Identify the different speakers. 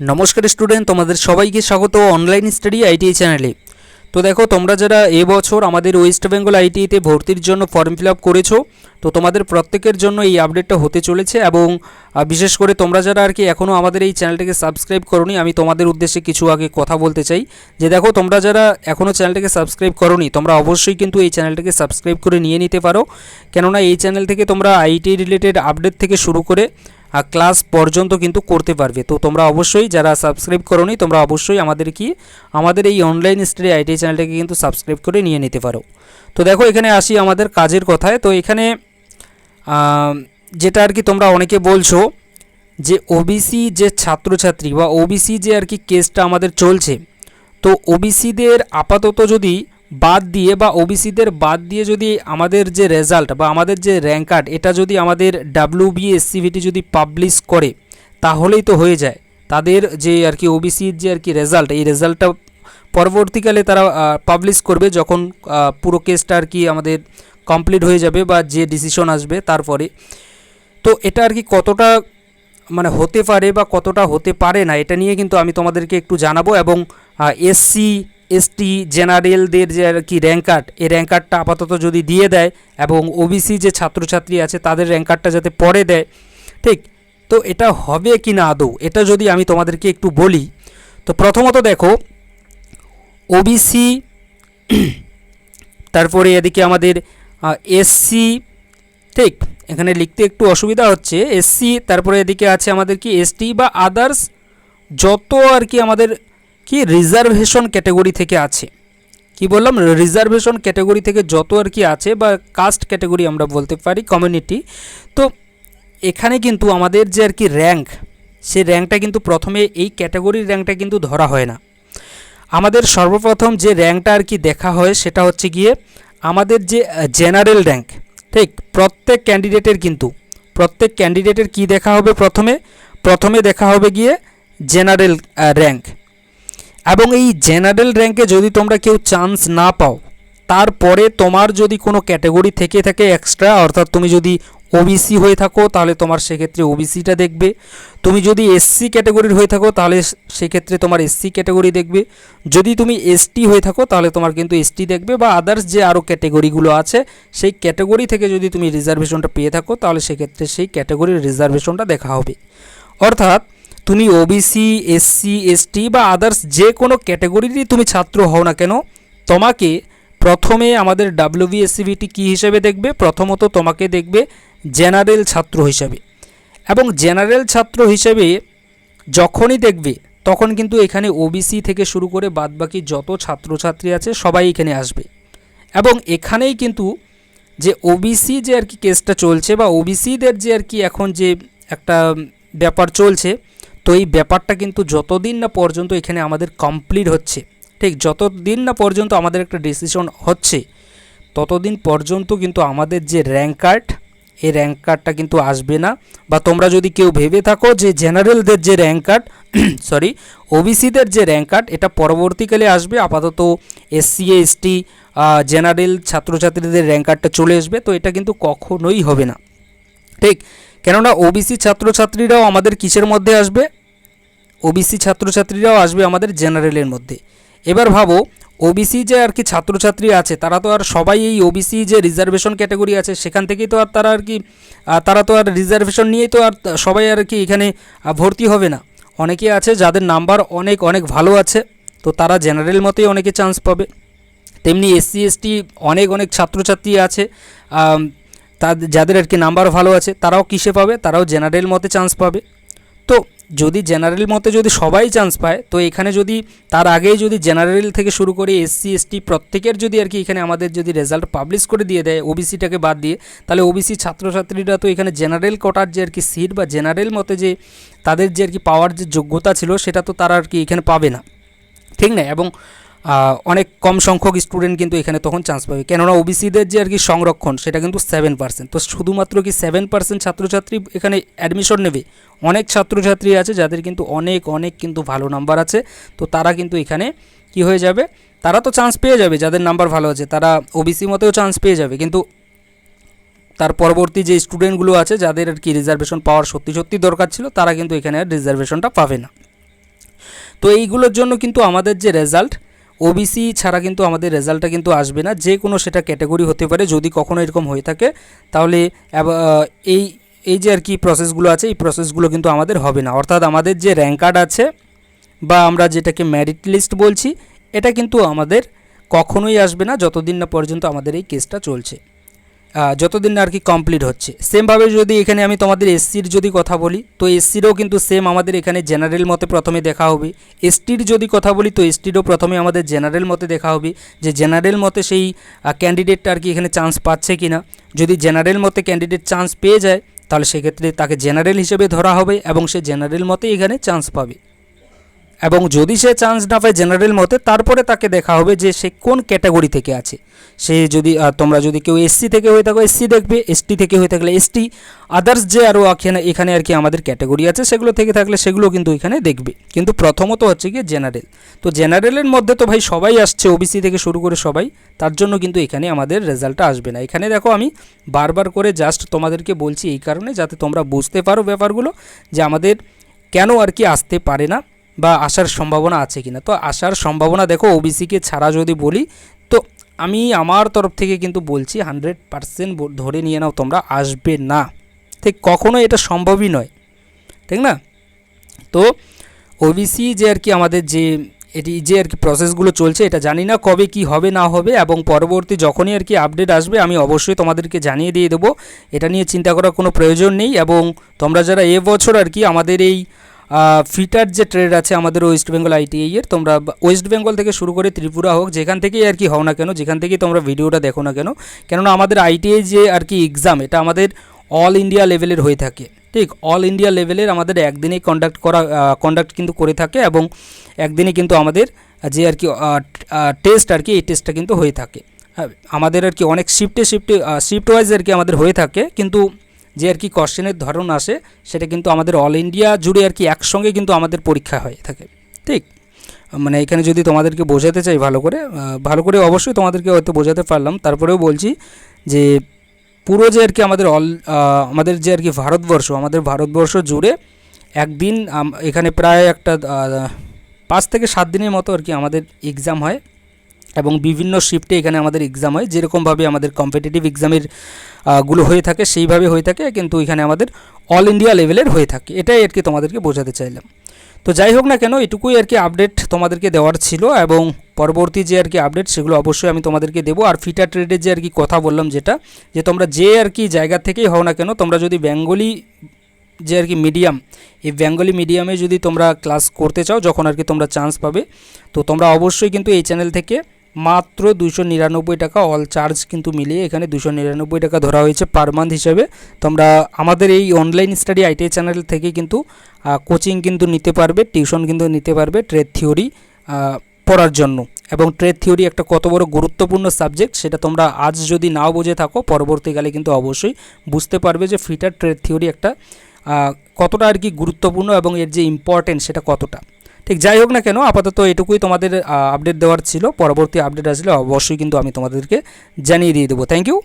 Speaker 1: নমস্কার স্টুডেন্ট, তোমাদের সবাইকে স্বাগত অনলাইন স্টাডি আইটিআই চ্যানেলে তো দেখো, তোমরা যারা এবছর আমাদের ওয়েস্ট বেঙ্গল আইটিআইতে ভর্তির জন্য ফর্ম ফিল আপ করেছ, তো তোমাদের প্রত্যেকের জন্য এই আপডেটটা হতে চলেছে এবং বিশেষ করে তোমরা যারা আর কি এখনও আমাদের এই চ্যানেলটাকে সাবস্ক্রাইব করোনি, আমি তোমাদের উদ্দেশ্যে কিছু আগে কথা বলতে চাই। যে দেখো, তোমরা যারা এখনও চ্যানেলটাকে সাবস্ক্রাইব করোনি, তোমরা অবশ্যই কিন্তু এই চ্যানেলটাকে সাবস্ক্রাইব করে নিয়ে নিতে পারো। কেননা এই চ্যানেল থেকে তোমরা আইটি রিলেটেড আপডেট থেকে শুরু করে ক্লাস পর্যন্ত কিন্তু করতে পারবে। তো তোমরা অবশ্যই যারা সাবস্ক্রাইব করোনি, তোমরা অবশ্যই আমাদের কি, আমাদের এই অনলাইন স্টাডি আইটি চ্যানেলটাকে কিন্তু সাবস্ক্রাইব করে নিয়ে নিতে পারো। তো দেখো, এখানে আসি আমাদের কাজের কথায়। তো এখানে যেটা আর কি তোমরা অনেকে বলছো যে ওবিসি যে ছাত্রছাত্রী বা ওবিসি যে আর কি কেসটা আমাদের চলছে, তো ওবিসিদের আপাতত যদি বাদ দিয়ে বা ওবিসিদের বাদ দিয়ে যদি আমাদের যে রেজাল্ট বা আমাদের যে র্যাঙ্ক কার্ড এটা যদি আমাদের ডাব্লিউ বি এসসিভিটি যদি পাবলিশ করে, তাহলেই তো হয়ে যায়। তাদের যে আর কি ওবিসির যে আর কি রেজাল্ট এই রেজাল্টটা পরবর্তীকালে তারা পাবলিশ করবে যখন পুরো কেসটা আর কি আমাদের কমপ্লিট হয়ে যাবে বা যে ডিসিশন আসবে তারপরে। তো এটা আর কি কতটা মানে হতে পারে বা কতটা হতে পারে না, এটা নিয়ে কিন্তু আমি তোমাদেরকে একটু জানাব এবং এসসি এসটি জেনারেলদের যে আর কি র্যাঙ্ক কার্ড এই র্যাঙ্ক কার্ডটা আপাতত যদি দিয়ে দেয় এবং ওবিসি যে ছাত্রছাত্রী আছে তাদের র্যাঙ্ক কার্ডটা যাতে পরে দেয়, ঠিক? তো এটা হবে কি না আদৌ? এটা যদি আমি তোমাদেরকে একটু বলি, তো প্রথমত দেখো ওবিসি তারপরে এদিকে আমাদের এসসি ঠিক? এখানে লিখতে একটু অসুবিধা হচ্ছে এসসি তারপরে এদিকে আছে আমাদের কি এসটি বা আদার্স যত আর কি আমাদের কি রিজার্ভেশন ক্যাটাগরি থেকে আছে? কি বললাম? রিজার্ভেশন ক্যাটাগরি থেকে যত আর কি আছে বা কাস্ট ক্যাটাগরি আমরা বলতে পারি কমিউনিটি তো এখানে কিন্তু আমাদের যে আর কি র্যাঙ্ক সেই র্যাঙ্কটা কিন্তু প্রথমে এই ক্যাটাগরির র্যাঙ্কটা কিন্তু ধরা হয় না। আমাদের সর্বপ্রথম যে র্যাঙ্কটা আর কি দেখা হয় সেটা হচ্ছে গিয়ে আমাদের যে জেনারেল র্যাঙ্ক ঠিক? প্রত্যেক ক্যান্ডিডেটের কিন্তু, প্রত্যেক ক্যান্ডিডেটের কি দেখা হবে প্রথমে? প্রথমে দেখা হবে গিয়ে জেনারেল র্যাঙ্ক এবং এই জেনারেল র্যাঙ্কে যদি তোমরা কেউ চান্স না পাও, তারপরে তোমার যদি কোনো ক্যাটাগরি থেকে থাকে এক্সট্রা অর্থাৎ তুমি যদি ওবিসি হয়ে থাকো, তাহলে তোমার সেক্ষেত্রে ওবিসিটা দেখবে। তুমি যদি এসসি ক্যাটাগরির হয়ে থাকো, তাহলে সেক্ষেত্রে তোমার এসসি ক্যাটাগরি দেখবে। যদি তুমি এসটি হয়ে থাকো, তাহলে তোমার কিন্তু এসটি দেখবে বা আদার্স যে আরও ক্যাটাগরিগুলো আছে, সেই ক্যাটাগরি থেকে যদি তুমি রিজার্ভেশনটা পেয়ে থাকো, তাহলে সেক্ষেত্রে সেই ক্যাটাগরির রিজার্ভেশনটা দেখা হবে। অর্থাৎ তুমি ওবিসি এসসি এসটি বা আদার্স যে কোনো ক্যাটাগরিরই তুমি ছাত্র হও না কেন, তোমাকে প্রথমে আমাদের ডাব্লিউবিএসসিবিটি কী হিসেবে দেখবে? প্রথমত তোমাকে দেখবে জেনারেল ছাত্র হিসাবে। এবং জেনারেল ছাত্র হিসেবে যখনই দেখবে, তখন কিন্তু এখানে ওবিসি থেকে শুরু করে বাদবাকি যত ছাত্রছাত্রী আছে সবাই এখানে আসবে। এবং এখানেই কিন্তু যে ওবিসি যে আর কি কেসটা চলছে বা ওবিসিদের যে আর কি এখন যে একটা ব্যাপার চলছে তো এই ব্যাপারটা কিন্তু যতদিন না পর্যন্ত এখানে আমাদের কমপ্লিট হচ্ছে, ঠিক? যতদিন না পর্যন্ত আমাদের একটা ডিসিশন হচ্ছে, ততদিন পর্যন্ত কিন্তু আমাদের যে র্যাঙ্ক কার্ড এই র্যাঙ্ক কার্ডটা কিন্তু আসবে না। বা তোমরা যদি কেউ ভেবে থাকো যে জেনারেলদের যে র্যাঙ্ক কার্ড সরি ওবিসিদের যে র্যাঙ্ক কার্ড এটা পরবর্তীকালে আসবে, আপাতত এসসি এসটি জেনারেল ছাত্রছাত্রীদের র্যাঙ্ক কার্ডটা চলে আসবে, তো এটা কিন্তু কখনোই হবে না, ঠিক? কেননা ওবিসি ছাত্রছাত্রীরাও আমাদের কিসের মধ্যে আসবে? ওবিসি ছাত্রছাত্রীরাও আসবে আমাদের জেনারেলের মধ্যে। এবার ভাবো ওবিসি যে আর কি ছাত্রছাত্রী আছে, তারা তো আর সবাই এই ওবিসি যে রিজার্ভেশন ক্যাটাগরি আছে, সেখান থেকেই তো আর তারা আর কি তারা তো আর রিজার্ভেশন নিয়েই তো আর সবাই আর কি এখানে ভর্তি হবে না। অনেকে আছে যাদের নাম্বার অনেক অনেক ভালো আছে, তো তারা জেনারেল মতেই অনেকে চান্স পাবে। তেমনি এসসি এসটি অনেক অনেক ছাত্রছাত্রী আছে তাদের যাদের আর কি নাম্বার ভালো আছে, তারাও কিসে পাবে? তারাও জেনারেল মতে চান্স পাবে। তো যদি জেনারেল মতে যদি সবাই চান্স পায়, তো এখানে যদি, তার আগেই যদি জেনারেল থেকে শুরু করে এসসি এসটি প্রত্যেকের যদি আর কি এখানে আমাদের যদি রেজাল্ট পাবলিশ করে দিয়ে দেয় ওবিসিটাকে বাদ দিয়ে, তাহলে ওবিসি ছাত্রছাত্রীরা তো এখানে জেনারেল কোটার যে আর কি সিট বা জেনারেল মতে যে তাদের যে আর কি পাওয়ার যে যোগ্যতা ছিল, সেটা তো তারা আর কি এখানে পাবে না। ঠিক না? এবং অনেক কম সংখ্যক স্টুডেন্ট কিন্তু এখানে তখন চান্স পাবে। কেননা ওবিসিদের যে আর কি সংরক্ষণ, সেটা কিন্তু সেভেন পার্সেন্ট তো শুধুমাত্র কি সেভেন পার্সেন্ট ছাত্রছাত্রী এখানে অ্যাডমিশন নেবে? অনেক ছাত্রছাত্রী আছে যাদের কিন্তু অনেক অনেক কিন্তু ভালো নাম্বার আছে। তো তারা কিন্তু এখানে কি হয়ে যাবে? তারা তো চান্স পেয়ে যাবে, যাদের নাম্বার ভালো আছে। তারা ওবিসি মতেও চান্স পেয়ে যাবে। কিন্তু তার পরবর্তী যে স্টুডেন্টগুলো আছে, যাদের আর কি রিজার্ভেশন পাওয়ার সত্যি সত্যি দরকার ছিল, তারা কিন্তু এখানে আর রিজার্ভেশনটা পাবে না। তো এইগুলোর জন্য কিন্তু আমাদের যে রেজাল্ট ওবিসি ছাড়া কিন্তু আমাদের রেজাল্টটা কিন্তু আসবে না। যে কোনো সেটা ক্যাটাগরি হতে পারে, যদি কখনো এরকম হয়ে থাকে, তাহলে এই এই যে আর কি প্রসেসগুলো আছে, এই প্রসেসগুলো কিন্তু আমাদের হবে না। অর্থাৎ আমাদের যে র্যাঙ্ক কার্ড আছে, বা আমরা যেটাকে ম্যারিট লিস্ট বলছি, এটা কিন্তু আমাদের কখনোই আসবে না, যতদিন না পর্যন্ত আমাদের এই কেসটা চলছে। যতদিন না আর কি কমপ্লিট হচ্ছে। সেমভাবে যদি এখানে আমি তোমাদের এসসির যদি কথা বলি, তো এসসিরও কিন্তু সেম আমাদের এখানে জেনারেল মতে প্রথমে দেখা হবে। এসটির যদি কথা বলি, তো এসটিরও প্রথমে আমাদের জেনারেল মতে দেখা হবে। যে জেনারেল মতে সেই ক্যান্ডিডেটটা আর কি এখানে চান্স পাচ্ছে কি না যদি জেনারেল মতে ক্যান্ডিডেট চান্স পেয়ে যায়, তাহলে সেক্ষেত্রে তাকে জেনারেল হিসেবে ধরা হবে এবং সে জেনারেল মতে এখানে চান্স পাবে। এবং যদি সে চান্স না পায় জেনারেল মতে, তারপরে তাকে দেখা হবে যে সে কোন ক্যাটাগরি থেকে আছে। সে যদি তোমরা যদি কেউ এসসি থেকে হয়ে থাকো এসসি দেখবে এসটি থেকে হয়ে থাকলে এসটি আদার্স যে আরও এখানে এখানে আর কি আমাদের ক্যাটাগরি আছে, সেগুলো থেকে থাকলে সেগুলো কিন্তু এখানে দেখবে। কিন্তু প্রথমত হচ্ছে গিয়ে জেনারেল তো জেনারেলের মধ্যে তো ভাই সবাই আসছে ওবিসি থেকে শুরু করে সবাই। তার জন্য কিন্তু এখানে আমাদের রেজাল্টটা আসবে না। এখানে দেখো আমি বারবার করে জাস্ট তোমাদেরকে বলছি এই কারণে, যাতে তোমরা বুঝতে পারো ব্যাপারগুলো, যে আমাদের কেন আর কি আসতে পারে না। বা আসার সম্ভাবনা আছে কিনা। তো আসার সম্ভাবনা দেখো ওবিসিকে ছাড়া যদি বলি, তো আমি আমার তরফ থেকে কিন্তু বলছি হান্ড্রেড পারসেন্ট ধরে নিয়ে নাও, তোমরা আসবে না। ঠিক কখনো এটা সম্ভবই নয়। ঠিক না? তো ওবিসি যে আর কি আমাদের যে, এটি যে আর কি প্রসেসগুলো চলছে, এটা জানি না কবে কি হবে, না হবে, এবং পরবর্তী যখনই আর কি আপডেট আসবে, আমি অবশ্যই তোমাদেরকে জানিয়ে দিয়ে দেবো। এটা নিয়ে চিন্তা করার কোনো প্রয়োজন নেই, এবং তোমরা যারা এবছর আর কি আমাদের এই ফিটার যে ট্রেড আছে আমাদের ওয়েস্ট বেঙ্গল আইটিআই এর তোমরা ওয়েস্ট বেঙ্গল থেকে শুরু করে ত্রিপুরা হোক যেখান থেকেই আর কি হও না কেন যেখান থেকেই তোমরা ভিডিওটা দেখো না কেন কেননা আমাদের আইটিআই যে আর কি এক্সাম এটা আমাদের অল ইন্ডিয়া লেভেলের হয়ে থাকে। ঠিক? অল ইন্ডিয়া লেভেলের আমাদের একদিনেই কন্ডাক্ট করা কন্ডাক্ট কিন্তু করে থাকে এবং একদিনে কিন্তু আমাদের যে আর কি টেস্ট আর কি এই টেস্টটা কিন্তু হয়ে থাকে। হ্যাঁ, আমাদের আর কি অনেক শিফটে শিফটে শিফট ওয়াইজ আর কি আমাদের হয়ে থাকে কিন্তু যে আর কি কোশ্চেনের ধরন আসে, সেটা কিন্তু আমাদের অল ইন্ডিয়া জুড়ে আর কি একসঙ্গে কিন্তু আমাদের পরীক্ষা হয়ে থাকে। ঠিক? মানে এখানে যদি তোমাদেরকে বোঝাতে চাই ভালো করে ভালো করে অবশ্যই তোমাদেরকে হয়তো বোঝাতে পারলাম। তারপরেও বলছি যে, পুরো যে আর কি আমাদের অল আমাদের যে আর কি ভারতবর্ষ, আমাদের ভারতবর্ষ জুড়ে একদিন এখানে প্রায় একটা পাঁচ থেকে সাত দিনের মতো আর কি আমাদের এক্সাম হয় এবং বিভিন্ন শিফটে এখানে আমাদের এক্সাম হয়। যেরকমভাবে আমাদের কম্পিটিটিভ এক্সামের গুলো হয়ে থাকে, সেইভাবে হয়ে থাকে, কিন্তু এখানে আমাদের অল ইন্ডিয়া লেভেলের হয়ে থাকে। এটাই আর কি তোমাদেরকে বোঝাতে চাইলাম। তো যাই হোক না কেন, এটুকুই আর কি আপডেট তোমাদেরকে দেওয়ার ছিল, এবং পরবর্তী যে আর কি আপডেট সেগুলো অবশ্যই আমি তোমাদেরকে দেবো। আর ফিটার ট্রেডের যে আর কি কথা বললাম যেটা, যে তোমরা যে আর কি জায়গা থেকেই হও না কেন, তোমরা যদি বেঙ্গলি যে আর কি মিডিয়াম এই বেঙ্গলি মিডিয়ামে যদি তোমরা ক্লাস করতে চাও, যখন আর কি তোমরা চান্স পাবে, তো তোমরা অবশ্যই কিন্তু এই চ্যানেল থেকে মাত্র দুশো নিরানব্বই টাকা অল চার্জ কিন্তু মিলিয়ে এখানে দুশো নিরানব্বই টাকা ধরা হয়েছে পার মান্থ হিসেবে। তোমরা আমাদের এই অনলাইন স্টাডি আইটিআই চ্যানেল থেকে কিন্তু কোচিং কিন্তু নিতে পারবে টিউশন কিন্তু নিতে পারবে ট্রেড থিওরি পড়ার জন্য। এবং ট্রেড থিওরি একটা কত বড় গুরুত্বপূর্ণ সাবজেক্ট সেটা তোমরা আজ যদি নাও বুঝে থাকো, পরবর্তীকালে কিন্তু অবশ্যই বুঝতে পারবে যে ফিটার ট্রেড থিওরি একটা কতটা আর কি গুরুত্বপূর্ণ এবং এর যে ইম্পর্টেন্ট সেটা কতটা। ঠিক, যাই হোক না কেন, আপাতত এটুকুই তোমাদের আপডেট দেওয়ার ছিল, পরবর্তী আপডেট আসলে অবশ্যই কিন্তু আমি তোমাদেরকে জানিয়ে দিয়ে দেবো। Thank you